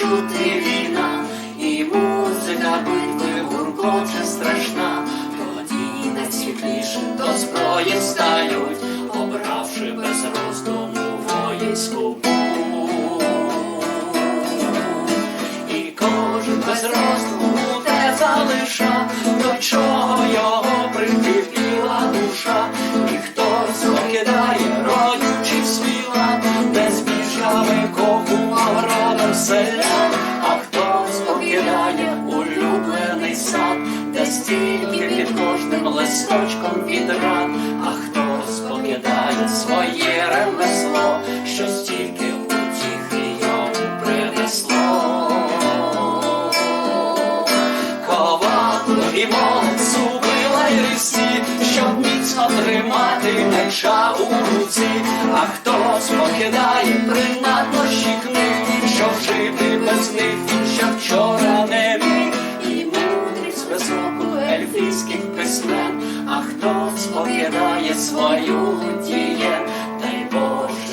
чути війна, і музика битви гуркоче страшна, тоді найсвітлішим до зброї стають, обравши без роздуму воїнську путь. І кожен без роздуму те залиша, до чого його прикипіла душа, і хтось покидає селян, а хтось покидає улюблений сад, де стільки під кожним листочком від ран, а хтось покидає своє ремесло, що стільки утіхи йому принесло. Ковадло і молот зубила й рисі, щоб міцно тримати меча у руці, а хтось покидає принаднощі ельфійських письмен, а хтось сповідає свою діє, дай Боже,